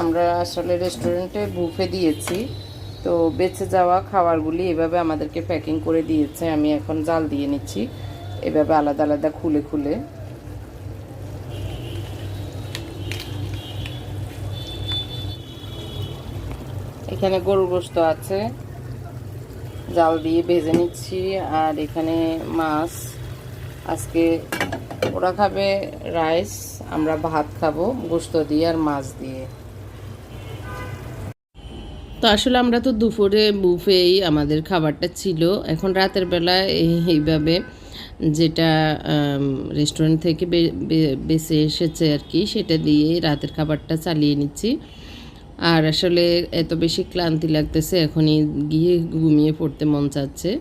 আমরা আসলে রেস্টুরেন্টে বুফে দিয়েছি। তো বেঁচে যাওয়া খাবারগুলি এভাবে আমাদেরকে প্যাকিং করে দিয়েছে। আমি এখন জাল দিয়ে নিচ্ছি। এভাবে আলাদা আলাদা খুলে খুলে। এখানে গরুর গোস্ত আছে। জাল দিয়ে ভেজে নিচ্ছি। আর এখানে মাছ। আজকে ওরা খাবে রাইস আমরা ভাত খাব গোস্ত দিয়ে আর মাছ দিয়ে। তো আসলে আমরা তো দুপুরে বুফেই আমাদের খাবারটা ছিল। এখন রাতের বেলা এই- এইভাবে যেটা রেস্টুরেন্ট থেকে বে- বে- বেঁচে এসেছে আর কি, সেটা দিয়ে রাতের খাবারটা চালিয়ে নিচ্ছি। আর আসলে এত বেশি ক্লান্তি লাগতেছে, এখনই গিয়ে ঘুমিয়ে পড়তে মন চাচ্ছে।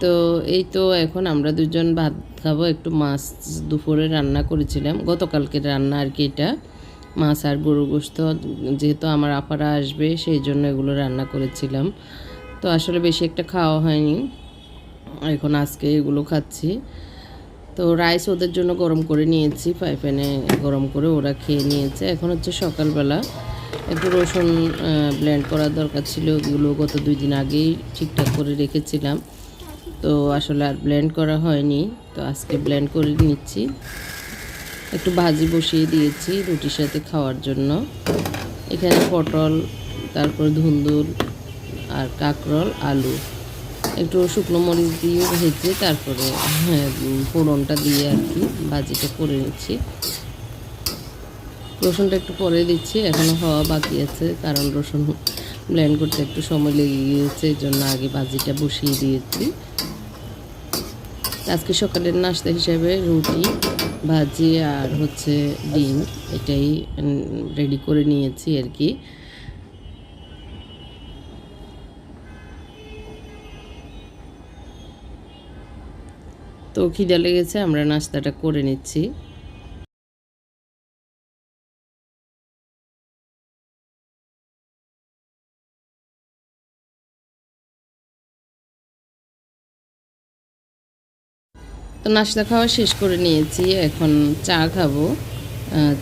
তো এই তো এখন আমরা দুজন ভাত খাব, একটু মাছ দুপুরে রান্না করেছিলাম, গতকালকের রান্না আর কি এটা। মাছ আর গরু গোস্ত, যেহেতু আমার আপারা আসবে, সেই জন্য এগুলো রান্না করেছিলাম। তো আসলে বেশি একটা খাওয়া হয়নি। এখন আজকে এগুলো খাচ্ছি। তো রাইস ওদের জন্য গরম করে নিয়েছি, ফ্রাই প্যানে গরম করে ওরা খেয়ে নিয়েছে। এখন হচ্ছে সকালবেলা। একটু রসুন ব্লেন্ড করার দরকার ছিল, ওগুলো গত দুই দিন আগেই ঠিকঠাক করে রেখেছিলাম। তো আসলে আর ব্লেন্ড করা হয়নি। তো আজকে ব্লেন্ড করে নিচ্ছি। একটু ভাজি বসিয়ে দিয়েছি রুটির সাথে খাওয়ার জন্য। এখানে পটল, তারপর ধুন্দুল আর কাঁকরোল, আলু। একটু শুকনো মরিচ দিয়ে ভেজে তারপরে হ্যাঁ ফোড়নটা দিয়ে আর কি ভাজিটা করে নিচ্ছি। রসুনটা একটু পরে দিচ্ছি এখনও হওয়া বাকি আছে, কারণ রসুন ব্লেন্ড করতে একটু সময় লেগে গিয়েছে এই জন্য আগে ভাজিটা বসিয়ে দিয়েছি। আজকে সকালের নাস্তা হিসাবে রুটি ভাজি আর হচ্ছে ডিম, এটাই রেডি করে নিয়েছি আর কি। তো খিদে লেগেছে, আমরা নাস্তাটা করে নিচ্ছি। তো নাস্তা খাওয়া শেষ করে নিয়েছি, এখন চা খাব।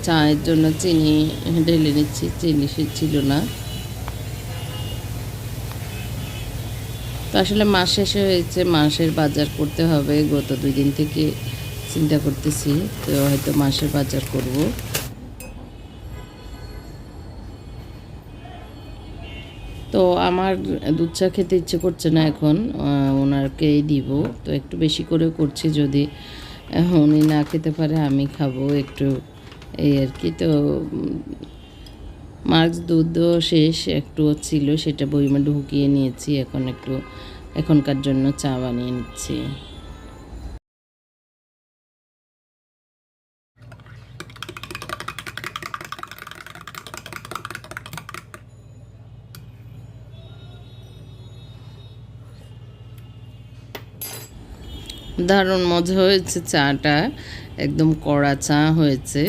চায়ের জন্য চিনি ঢেলে নিচ্ছি, চিনি সে ছিল না। তো আসলে মাস শেষে হয়েছে, মাসের বাজার করতে হবে, গত দুই দিন থেকে চিন্তা করতেছি, তো হয়তো মাসের বাজার করব। তো আমার দুধ চা খেতে ইচ্ছে করছে না এখন ওনারকেই দিব। তো একটু বেশি করে করছি যদি উনি না খেতে পারে, আমি খাব একটু এই আর কি। তো মাছ দুধও শেষ একটু ছিল, সেটা বইমা ঢুকিয়ে নিয়েছি, এখন একটু এখনকার জন্য চা বানিয়ে নিচ্ছি। দারুণ মজা হয়েছে চাটা, একদম কড়া চা হয়েছে।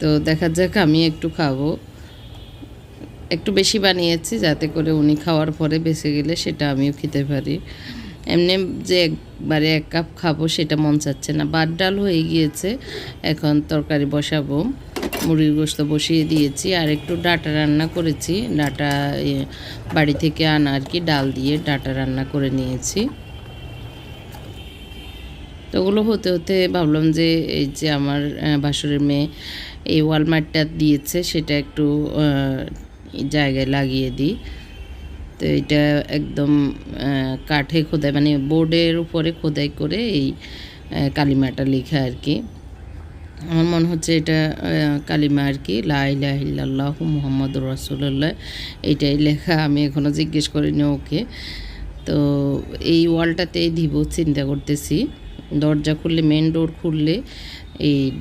তো দেখা যাক, আমি একটু খাব। একটু বেশি বানিয়েছি যাতে করে উনি খাওয়ার পরে বেঁচে গেলে সেটা আমিও খেতে পারি। এমনি যে একবারে এক কাপ খাব সেটা মন চাচ্ছে না। বাদ ডাল হয়ে গিয়েছে, এখন তরকারি বসাবো। মুড়ির গোস্ত বসিয়ে দিয়েছি আর একটু ডাটা রান্না করেছি। ডাটা বাড়ি থেকে আনা আর কি, ডাল দিয়ে ডাটা রান্না করে নিয়েছি। তো ওগুলো হতে হতে ভাবলাম যে এই যে আমার আহ, ভাসুরের মেয়ে এই ওয়ালমার্টটা দিয়েছে সেটা একটু জায়গায় লাগিয়ে দিই। তো এটা একদম কাঠে খোদাই মানে বোর্ডের উপরে খোদাই করে এই কালিমাটা লেখা আর কি। আমার মনে হচ্ছে এটা কালিমা আর কি লাহ মুহাম্মদ রাসুল্লাহ এইটাই লেখা। আমি এখনও জিজ্ঞেস করিনি ওকে। তো এই ওয়ালটাতেই দিব চিন্তা করতেছি। দরজা খুললে মেন ডোর খুললে এই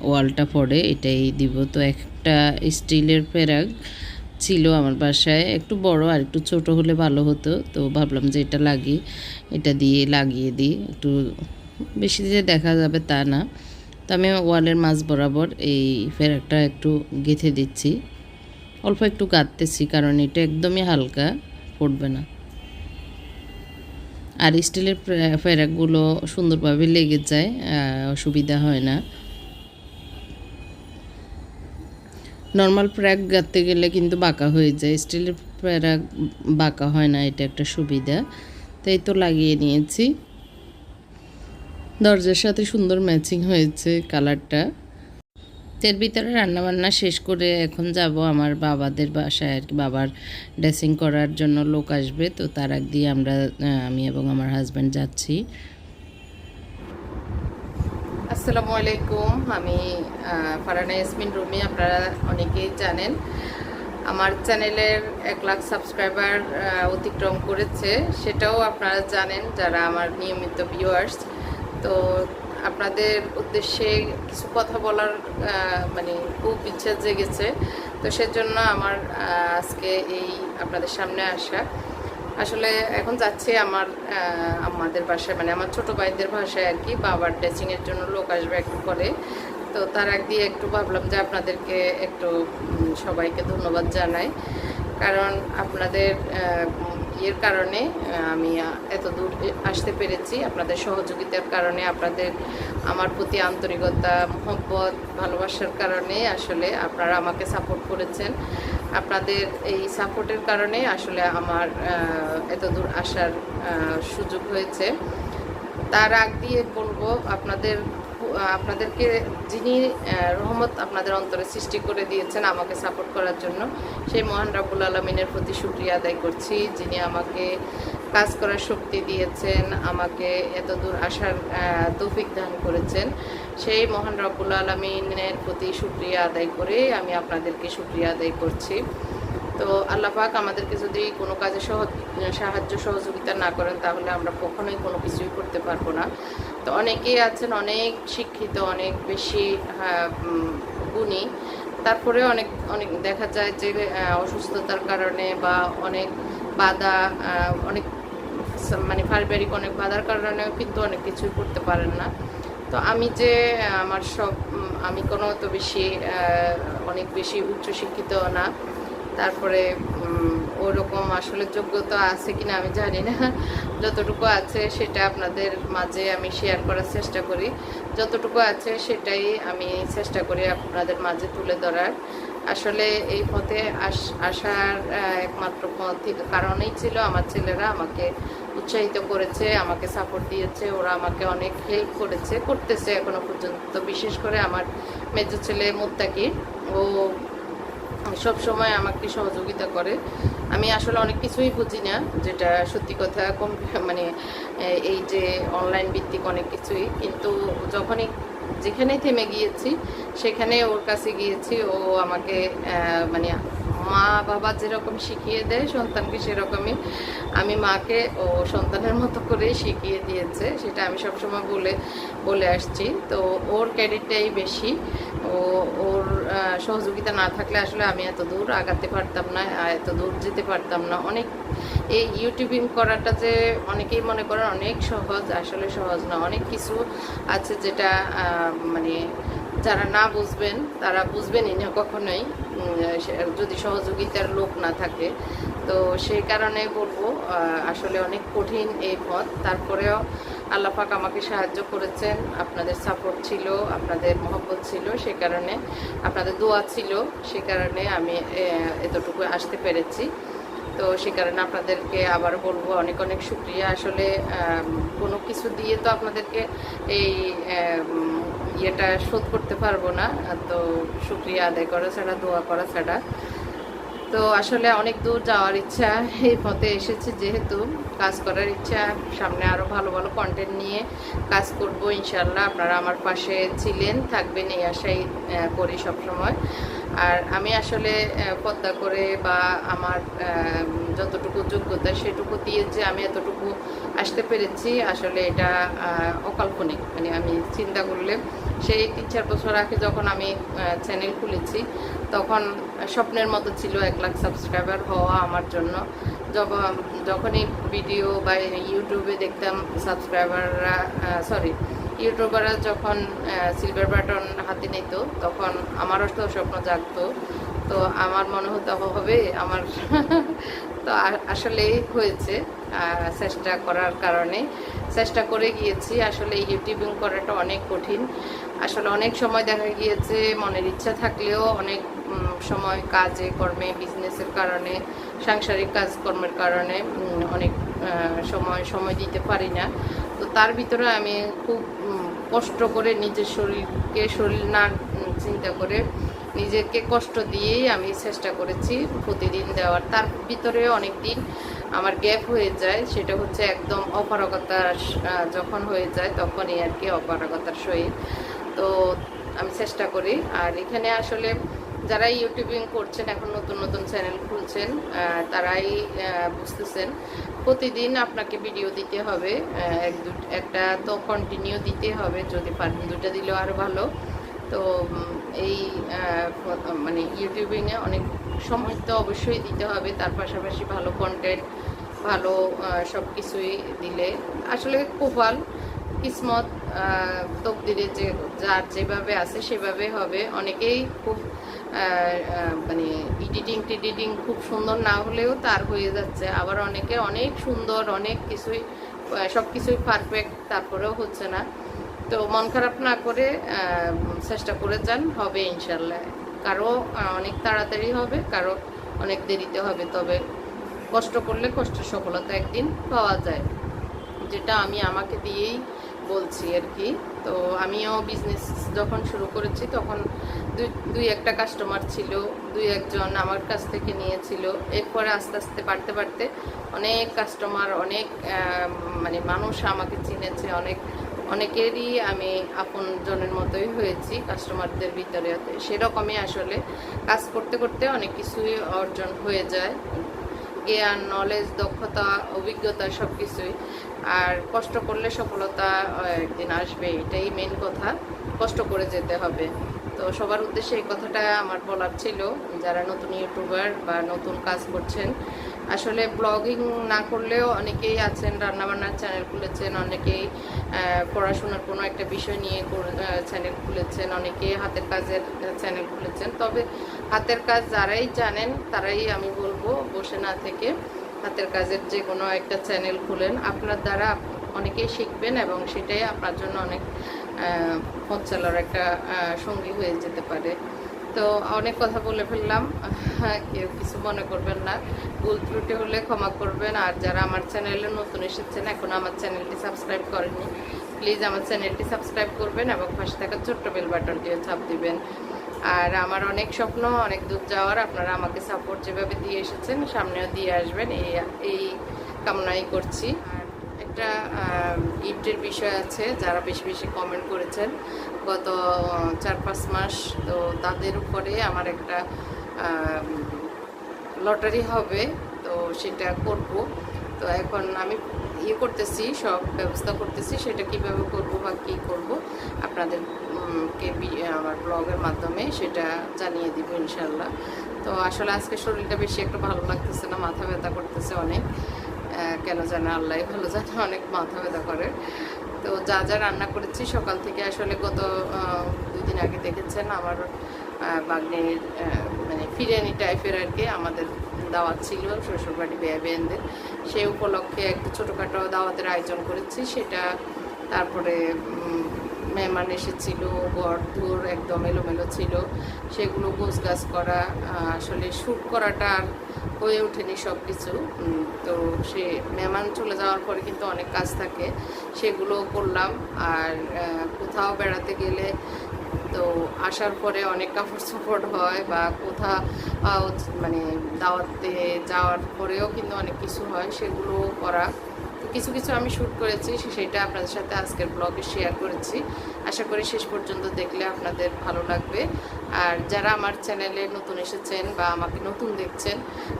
ওয়ালটা পড়ে, এটাই দিব। তো একটা স্টিলের পেরাগ ছিল আমার বাসায়, একটু বড় আর একটু ছোট হলে ভালো হতো। তো ভাবলাম যে এটা লাগিয়ে, এটা দিয়ে লাগিয়ে দিই। একটু বেশি যে দেখা যাবে তা না। তো আমি ওয়ালের মাঝ বরাবর এই ফেরাকটা একটু গেঁথে দিচ্ছি। অল্প একটু গাঁথতেছি, কারণ এটা একদমই হালকা, পড়বে না। আর স্টিলের ফেরাকগুলো সুন্দরভাবে লেগে যায় অসুবিধা হয় না। নর্মাল প্যারাক গাঁথতে গেলে কিন্তু বাঁকা হয়ে যায়। স্টিলের প্যারাক বাঁকা হয় না, এটা একটা সুবিধা। তাই তো লাগিয়ে নিয়েছি। দরজার সাথে সুন্দর ম্যাচিং হয়েছে কালারটা। এর ভিতরে রান্নাবান্না শেষ করে এখন যাব। আমার বাবাদের বাসায় আর কি বাবার ড্রেসিং করার জন্য লোক আসবে তো তার আগ দিয়ে আমরা আমি এবং আমার হাজব্যান্ড যাচ্ছি। আসসালামু আলাইকুম আমি আহ, ফারহানা ইয়াসমিন রুমি আপনারা অনেকেই জানেন। আমার চ্যানেলের এক লাখ সাবস্ক্রাইবার অতিক্রম করেছে সেটাও আপনারা জানেন যারা আমার নিয়মিত ভিউয়ার্স তো আপনাদের উদ্দেশ্যে কিছু কথা বলার মানে খুব ইচ্ছা জেগেছে। তো সেজন্য আমার আজকে এই আপনাদের সামনে আসা। আসলে এখন যাচ্ছে আমার আমাদের বাসায় মানে আমার ছোট ভাইদের ভাষায় আর কি, বাবার ড্রেসিং এর জন্য লোক আসবে একটু পরে। তো তার আগ দিয়ে একটু ভাবলাম যে আপনাদেরকে একটু সবাইকে ধন্যবাদ জানাই। কারণ আপনাদের ইয়ের কারণে আমি এত দূর আসতে পেরেছি। আপনাদের সহযোগিতার কারণে, আপনাদের আমার প্রতি আন্তরিকতা, মহব্বত, ভালোবাসার কারণে আসলে আপনারা আমাকে সাপোর্ট করেছেন। আপনাদের এই সাপোর্টের কারণে আসলে আমার এত দূর আসার সুযোগ হয়েছে। তার আগ দিয়ে বলব, আপনাদের আপনাদেরকে যিনি রহমত আপনাদের অন্তরে সৃষ্টি করে দিয়েছেন আমাকে সাপোর্ট করার জন্য, সেই মহান রাবুল আলমিনের প্রতি শুক্রিয়া আদায় করছি। যিনি আমাকে কাজ করার শক্তি দিয়েছেন, আমাকে এত দূর আসার তৌফিক দান করেছেন, সেই মহান রাবুল আলমিনের প্রতি শুক্রিয়া আদায় করে আমি আপনাদেরকে শুক্রিয়া আদায় করছি। তো আল্লাহ পাক আমাদেরকে যদি কোনো কাজে সহ সাহায্য সহযোগিতা না করেন, তাহলে আমরা কখনোই কোনো কিছুই করতে পারব না। তো অনেকেই আছেন অনেক শিক্ষিত অনেক বেশি হ্যাঁ, গুণী। তারপরে অনেক অনেক দেখা যায় যে অসুস্থতার কারণে বা অনেক বাধা অনেক মানে পারিবারিক অনেক বাধার কারণেও কিন্তু অনেক কিছুই করতে পারেন না। তো আমি যে আমার সব আমি কোনো অত বেশি অনেক বেশি উচ্চশিক্ষিত না। তারপরে ওরকম আসলে যোগ্যতা আছে কিনা আমি জানি না। যতটুকু আছে সেটা আপনাদের মাঝে আমি শেয়ার করার চেষ্টা করি। যতটুকু আছে সেটাই আমি চেষ্টা করি আপনাদের মাঝে তুলে ধরার। আসলে এই পথে আস- আসার একমাত্র কারণেই ছিল আমার ছেলেরা আমাকে উৎসাহিত করেছে, আমাকে সাপোর্ট দিয়েছে, ওরা আমাকে অনেক হেল্প করেছে, করতেছে এখনও পর্যন্ত। বিশেষ করে আমার মেজো ছেলে মুত্তাকি, ও সব সময় আমাকে সহযোগিতা করে। আমি আসলে অনেক কিছুই বুঝি না, যেটা সত্যি কথা কম মানে এই যে অনলাইন ভিত্তিক অনেক কিছুই। কিন্তু যখনই যেখানেই থেমে গিয়েছি, সেখানে ওর কাছে গিয়েছি, ও আমাকে মানে মা বাবা যেরকম শিখিয়ে দেয়, সন্তানকে সেরকমই আমি মাকে ও সন্তানের মতো করে শিখিয়ে দিয়েছে, সেটা আমি সবসময় বলে বলে আসছি। তো ওর ক্যারিটটাই বেশি। ও, ওর সহযোগিতা না থাকলে আসলে আমি এত দূর আগাতে পারতাম না এত দূর যেতে পারতাম না। অনেক, এই ইউটিউবিং করাটা যে অনেকেই মনে করেন অনেক সহজ, আসলে সহজ না। অনেক কিছু আছে যেটা মানে যারা না বুঝবেন, তারা বুঝবেনই না কখনোই। যদি সহযোগিতার লোক না থাকে, তো সেই কারণে বলব আসলে অনেক কঠিন এই পথ। তারপরেও আল্লাপাক আমাকে সাহায্য করেছেন। আপনাদের সাপোর্ট ছিল, আপনাদের মহব্বত ছিল, সে কারণে আপনাদের দোয়া ছিল, সে কারণে আমি এতটুকু আসতে পেরেছি। তো সে কারণে আপনাদেরকে আবার বলব অনেক অনেক শুক্রিয়া। আসলে কোনো কিছু দিয়ে তো আপনাদেরকে এই ইয়েটা শোধ করতে পারব না। তো শুক্রিয়া আদায় করা ছাড়া, দোয়া করা ছাড়া। তো আসলে অনেক দূর যাওয়ার ইচ্ছা এই পথে এসেছি যেহেতু কাজ করার ইচ্ছা, সামনে আরও ভালো ভালো কন্টেন্ট নিয়ে কাজ করব ইনশাল্লাহ আপনারা আমার পাশে ছিলেন, থাকবেন এই আশাই করি সবসময়। আর আমি আসলে পদ্মা করে বা আমার যতটুকু যোগ্যতা সেটুকু দিয়ে যে আমি এতটুকু আসতে পেরেছি, আসলে এটা অকাল্পনিক। মানে আমি চিন্তা করলে সেই তিন চার বছর আগে যখন আমি চ্যানেল খুলেছি তখন স্বপ্নের মতো ছিল এক লাখ সাবস্ক্রাইবার হওয়া আমার জন্য। যখন যখনই ভিডিও বা ইউটিউবে দেখতাম সাবস্ক্রাইবাররা সরি ইউটিউবাররা যখন সিলভার বাটন হাতে নিত, তখন আমারও তো স্বপ্ন জাগতো। তো আমার মনে হতো, হবে আমার তো আসলেই হয়েছে চেষ্টা করার কারণে। চেষ্টা করে গিয়েছি। আসলে এই ইউটিউবিং করাটা অনেক কঠিন। আসলে অনেক সময় দেখা গিয়েছে, মনের ইচ্ছা থাকলেও অনেক সময় কাজে, কর্মে বিজনেসের কারণে, সাংসারিক কাজকর্মের কারণে অনেক সময় সময় দিতে পারি না। তো তার ভিতরে আমি খুব কষ্ট করে নিজের শরীরকে, শরীর না চিন্তা করে নিজেকে কষ্ট দিয়েই আমি চেষ্টা করেছি প্রতিদিন দেওয়ার। তার ভিতরে অনেক দিন আমার গ্যাপ হয়ে যায় সেটা হচ্ছে একদম অপারগতা আহ, যখন হয়ে যায় তখনই আর কি অপারগতার সহিত। তো আমি চেষ্টা করি। আর এখানে আসলে যারা ইউটিউবিং করছেন এখন নতুন নতুন চ্যানেল খুলছেন তারাই বুঝতেছেন প্রতিদিন আপনাকে ভিডিও দিতে হবে এক দু একটা তো কন্টিনিউ দিতে হবে যদি পারেন দুটা দিলেও আরও ভালো। তো এই মানে ইউটিউবিংয়ে অনেক সময় তো অবশ্যই দিতে হবে, তার পাশাপাশি ভালো কন্টেন্ট ভালো সব কিছুই দিলে। আসলে কপাল কিসমত তকদিরে যে, যার যেভাবে আছে সেভাবে হবে। অনেকেই খুব মানে এডিটিং টিডিটিং খুব সুন্দর না হলেও তার হয়ে যাচ্ছে। আবার অনেকে অনেক সুন্দর, অনেক কিছুই সব কিছুই পারফেক্ট তারপরেও হচ্ছে না। তো মন খারাপ না করে চেষ্টা করে যান, হবে ইনশাল্লাহ। কারও অনেক তাড়াতাড়ি হবে, কারও অনেক দেরিতে হবে, তবে কষ্ট করলে কষ্টের সফলতা একদিন পাওয়া যায়। যেটা আমি আমাকে দিয়েই বলছি আর কি। তো আমিও বিজনেস যখন শুরু করেছি, তখন দুই একটা কাস্টমার ছিল, দুই একজন আমার কাছ থেকে নিয়েছিল। এরপরে আস্তে আস্তে, বাড়তে বাড়তে অনেক কাস্টমার অনেক মানে মানুষ আমাকে চিনেছে, অনেক অনেকেরই আমি আপন জনের মতোই হয়েছি কাস্টমারদের ভিতরে সেরকমই আসলে কাজ করতে করতে অনেক কিছুই অর্জন হয়ে যায়। জ্ঞান নলেজ দক্ষতা, অভিজ্ঞতা সব কিছুই আর কষ্ট করলে সফলতা একদিন আসবে, এটাই মেন কথা। কষ্ট করে যেতে হবে। তো সবার উদ্দেশ্যে এই কথাটা আমার বলার ছিল। যারা নতুন ইউটিউবার বা নতুন কাজ করছেন আসলে ব্লগিং না করলেও অনেকেই আছেন, রান্নাবান্নার চ্যানেল খুলেছেন, অনেকেই পড়াশোনার কোনো একটা বিষয় নিয়ে চ্যানেল খুলেছেন, অনেকেই হাতের কাজের চ্যানেল খুলেছেন। তবে হাতের কাজ যারাই জানেন, তারাই আমি বলব, বসে না থেকে হাতের কাজের যে কোনো একটা চ্যানেল খুলেন। আপনার দ্বারা অনেকেই শিখবেন এবং সেটাই আপনার জন্য অনেক পথ একটা সঙ্গী হয়ে যেতে পারে। তো অনেক কথা বলে ফেললাম। কেউ কিছু মনে করবেন না। ভুল ত্রুটি হলে ক্ষমা করবেন। আর যারা আমার চ্যানেলে নতুন এসেছেন, এখন আমার চ্যানেলটি সাবস্ক্রাইব করেননি, প্লিজ আমার চ্যানেলটি সাবস্ক্রাইব করবেন এবং পাশে থাকা ছোট্ট বেল বাটনটিও চাপ দিবেন। আর আমার অনেক স্বপ্ন, অনেক দূর যাওয়ার, আপনারা আমাকে সাপোর্ট যেভাবে দিয়ে এসেছেন, সামনেও দিয়ে আসবেন। এই এই কামনাই করছি। আর একটা গিফটের বিষয় আছে, যারা বেশি বেশি কমেন্ট করেছেন গত চার পাঁচ মাস তো তাদের উপরে আমার একটা লটারি হবে তো সেটা করব। তো এখন আমি ইয়ে করতেছি সব ব্যবস্থা করতেছি সেটা কীভাবে করব বা কী করব আপনাদের উম, কে বি- আমার ব্লগের মাধ্যমে সেটা জানিয়ে দিব ইনশাল্লাহ তো আসলে আজকে শরীরটা বেশি একটু ভালো লাগতেছে না মাথা ব্যথা করতেছে অনেক। কেন জানে আল্লাহ ভালো জানে অনেক মাথা ব্যথা করে। তো যা যা রান্না করেছি সকাল থেকে আসলে গত দুদিন আগে দেখেছেন আমার বাগনির মানে ফিরিয়ানি টাইপের আর কি আমাদের দাওয়াত ছিল, শ্বশুরবাড়ি বেয়া বেয়েনদের। সেই উপলক্ষে একটা ছোটোখাটো দাওয়াতের আয়োজন করেছি, সেটা তারপরে মেহমান এসেছিল ঘর ধুর একদম এলোমেলো ছিল। সেগুলো গোছ গাছ করা আসলে শ্যুট করাটা আর হয়ে ওঠেনি সব কিছু তো সে মেহমান চলে যাওয়ার পরে কিন্তু অনেক কাজ থাকে, সেগুলো করলাম। আর কোথাও বেড়াতে গেলে তো আসার পরে অনেক কাপড় চোপড় হয় বা কোথাও মানে দাওয়াতে যাওয়ার পরেও কিন্তু অনেক কিছু হয় সেগুলো করা। কিছু কিছু আমি শ্যুট করেছি সেটা আপনাদের সাথে আজকের ব্লগে শেয়ার করেছি। আশা করি শেষ পর্যন্ত দেখলে আপনাদের ভালো লাগবে। আর যারা আমার চ্যানেলে নতুন এসেছেন বা আমাকে নতুন দেখছেন,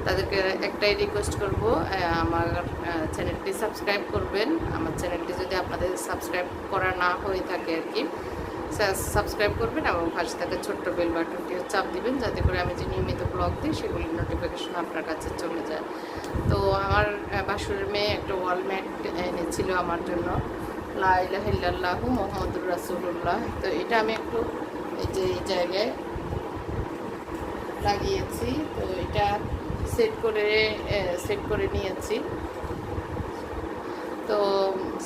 তাদেরকে একটাই রিকোয়েস্ট করব আমার চ্যানেলটি সাবস্ক্রাইব করবেন। আমার চ্যানেলটি যদি আপনাদের সাবস্ক্রাইব করা না হয়ে থাকে আর কি সাবস্ক্রাইব করবেন এবং পাশে থাকা ছোট্ট বেল বাটনটিও চাপ দিবেন যাতে করে আমি যে নিয়মিত ব্লগ দিই সেগুলির নোটিফিকেশন আপনার কাছে চলে যায়। তো আমার বাসুরের মেয়ে একটা ওয়াল ম্যাট এনেছিল আমার জন্য। লাহ মোহাম্মদুর রাসুল্লাহ তো এটা আমি একটু এই যে এই জায়গায় লাগিয়েছি। তো এটা সেট করে সেট করে নিয়েছি। তো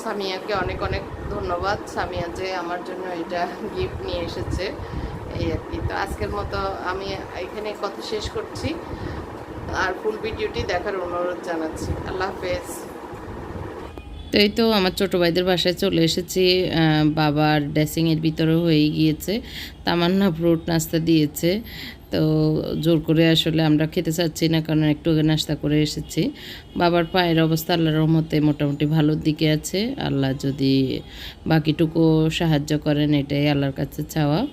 সামিয়াকে অনেক অনেক ধন্যবাদ সামিয়া যে আমার জন্য এটা গিফট নিয়ে এসেছে। এই আর কি। তো আজকের মতো আমি এখানে কথা শেষ করছি। আর ফুল ভিডিওটি দেখার অনুরোধ জানাচ্ছি। আল্লাহ হাফেজ। তো এই তো আমার ছোটো ভাইদের বাসায় চলে এসেছি। বাবার ড্রেসিংয়ের ভিতরে হয়ে গিয়েছে। তামান্না ফ্রুট নাস্তা দিয়েছে। তো জোর করে আসলে আমরা খেতে চাচ্ছি না, কারণ একটু আগে নাস্তা করে এসেছি। বাবার পায়ের অবস্থা আল্লাহর রহমতে মোটামুটি ভালোর দিকে আছে। আল্লাহ যদি বাকিটুকু সাহায্য করেন, এটাই আল্লাহর কাছে চাওয়া।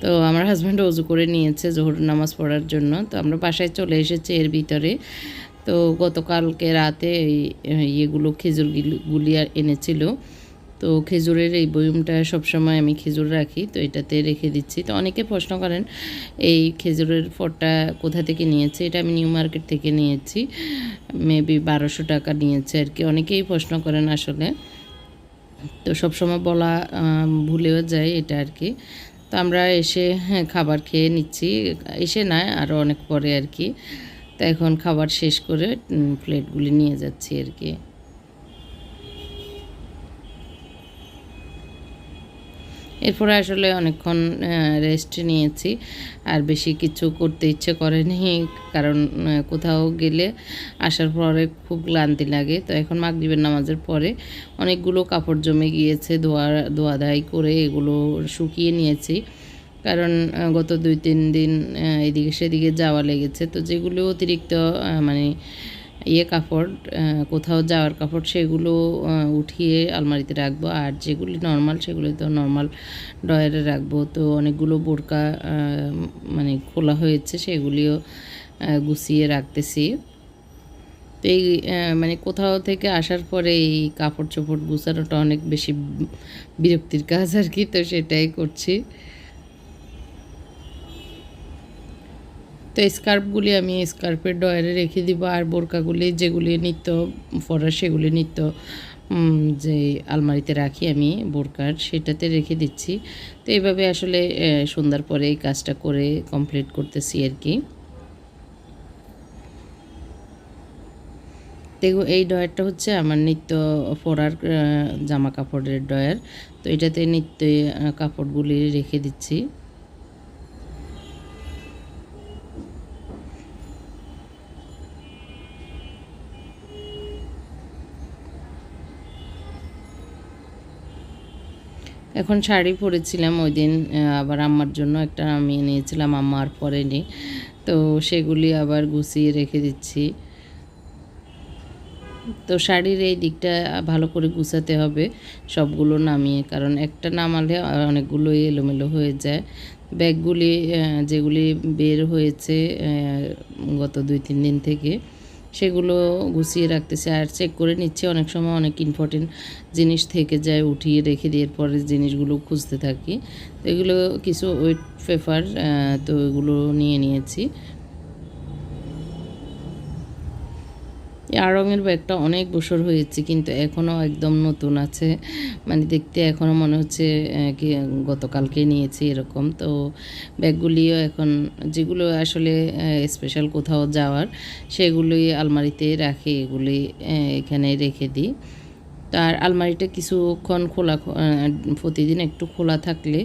তো আমার হাজব্যান্ড অজু করে নিয়েছে জোহর নামাজ পড়ার জন্য। তো আমরা বাসায় চলে এসেছি এর ভিতরে। তো গতকালকে রাতে এই ইয়েগুলো খেজুর গিল- গুলি আর এনেছিল। তো খেজুরের এই বয়মটা সবসময় আমি খেজুর রাখি তো এটাতে রেখে দিচ্ছি। তো অনেকে প্রশ্ন করেন এই খেজুরের ফটটা কোথা থেকে নিয়েছে? এটা আমি নিউ মার্কেট থেকে নিয়েছি মেবি বারোশো টাকা নিয়েছে আর কি। অনেকেই প্রশ্ন করেন আসলে। তো সবসময় বলা ভুলেও যায় এটা আর কি। তো আমরা এসে হ্যাঁ, খাবার খেয়ে নিচ্ছি। এসে না আরও অনেক পরে আর কি। তো এখন খাবার শেষ করে প্লেটগুলি নিয়ে যাচ্ছি আর কি। এরপরে আসলে অনেকক্ষণ রেস্ট নিয়েছি। আর বেশি কিছু করতে ইচ্ছে করেনি কারণ কোথাও গেলে আসার পরে খুব ক্লান্তি লাগে। তো এখন মাগরিবের নামাজের পরে অনেকগুলো কাপড় জমে গিয়েছে, ধোয়া ধোয়া ধাই করে এগুলো শুকিয়ে নিয়েছি। কারণ গত দুই, তিন দিন এদিকে সেদিকে যাওয়া লেগেছে। তো যেগুলো অতিরিক্ত মানে ইয়ে কাপড় কোথাও যাওয়ার কাপড় সেগুলো উঠিয়ে আলমারিতে রাখব। আর যেগুলি নর্মাল সেগুলি তো নর্মাল ডয়ারে রাখব। তো অনেকগুলো বোরকা মানে খোলা হয়েছে সেগুলিও গুছিয়ে রাখতেছি। তো এই মানে কোথাও থেকে আসার পরে এই কাপড় চোপড় গুছানোটা অনেক বেশি বিরক্তির কাজ আর কি, তো সেটাই করছি। তো স্কার্ফগুলি আমি স্কার্ফের ডয়ারে রেখে দিব আর বোরকাগুলি যেগুলি নিত্য পরার সেগুলি নিত্য যে আলমারিতে রাখি আমি বোরকার সেটাতে রেখে দিচ্ছি। তো এইভাবে আসলে সন্ধ্যার পরে এই কাজটা করে কমপ্লিট করতেছি আর কি। দেখো, এই ডয়ারটা হচ্ছে আমার নিত্য পরার জামা কাপড়ের ডয়ার তো এটাতে নিত্য কাপড়গুলি রেখে দিচ্ছি। এখন শাড়ি পরেছিলাম ওই দিন আবার আম্মার জন্য একটা আমি নিয়েছিলাম আম্মার আর পরেনি। তো সেগুলি আবার গুছিয়ে রেখে দিচ্ছি। তো শাড়ির এই দিকটা ভালো করে গুছাতে হবে, সবগুলো নামিয়ে, কারণ একটা নামালে অনেকগুলোই এলোমেলো হয়ে যায়। ব্যাগগুলি যেগুলি বের হয়েছে গত দুই তিন দিন থেকে সেগুলো গুছিয়ে রাখতেছে আর চেক করে নিচ্ছে। অনেক সময় অনেক ইম্পর্টেন্ট জিনিস থেকে যায় উঠিয়ে রেখে দিয়ে পরের জিনিসগুলো খুঁজতে থাকি। তো এগুলো কিছু ওয়েট পেপার তো এগুলো নিয়ে নিয়েছি। আড়ঙের ব্যাগটা অনেক বছর হয়েছে, কিন্তু এখনও একদম নতুন আছে। মানে দেখতে এখনও মনে হচ্ছে কি গতকালকে নিয়েছি এরকম। তো ব্যাগগুলিও এখন, যেগুলো আসলে স্পেশাল কোথাও যাওয়ার, সেগুলোই আলমারিতে রাখি, এগুলি এখানে রেখে দিই। তার আলমারিটা কিছুক্ষণ খোলা প্রতিদিন একটু খোলা থাকলে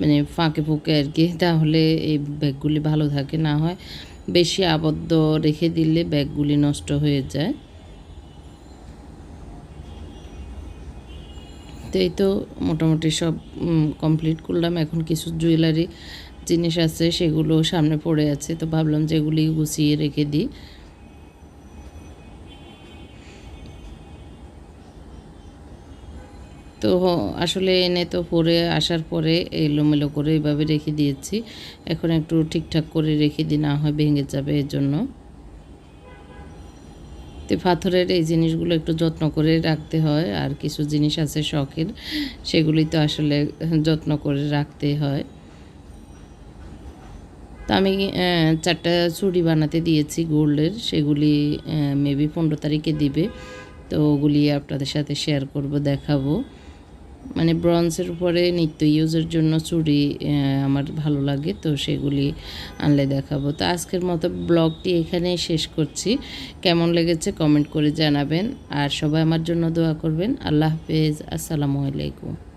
মানে ফাঁকে ফুঁকে আর কি, তাহলে এই ব্যাগগুলি ভালো থাকে। না হয় বেশি আবদ্ধ রেখে দিলে ব্যাগগুলি নষ্ট হয়ে যায়। তো এই তো মোটামুটি সব কমপ্লিট করলাম। এখন কিছু জুয়েলারি জিনিস আছে, সেগুলো সামনে পড়ে আছে। তো ভাবলাম যেগুলি গুছিয়ে রেখে দিই। তো আসলে এনে তো পরে আসার পরে এলোমেলো করে এইভাবে রেখে দিয়েছি। এখন একটু ঠিকঠাক করে রেখে দিই, না হয় ভেঙে যাবে এর জন্য তো পাথরের এই জিনিসগুলো একটু যত্ন করে রাখতে হয়, আর কিছু জিনিস আছে শখের সেগুলি তো আসলে যত্ন করে রাখতে হয়। তো আমি চারটা চুড়ি বানাতে দিয়েছি গোল্ডের, সেগুলি মেবি পনেরো তারিখে দিবে। তো ওগুলি আপনাদের সাথে শেয়ার করব, দেখাবো। মানে ব্রঞ্জের উপরে নিত্য ইউজের জন্য চুড়ি আমার ভালো লাগে, তো সেগুলি আনলে দেখাবো। তো আজকের মতো ব্লগটি এখানেই শেষ করছি। কেমন লেগেছে কমেন্ট করে জানাবেন। আর সবাই আমার জন্য দোয়া করবেন। আল্লাহ হাফেজ। আসসালামু আলাইকুম।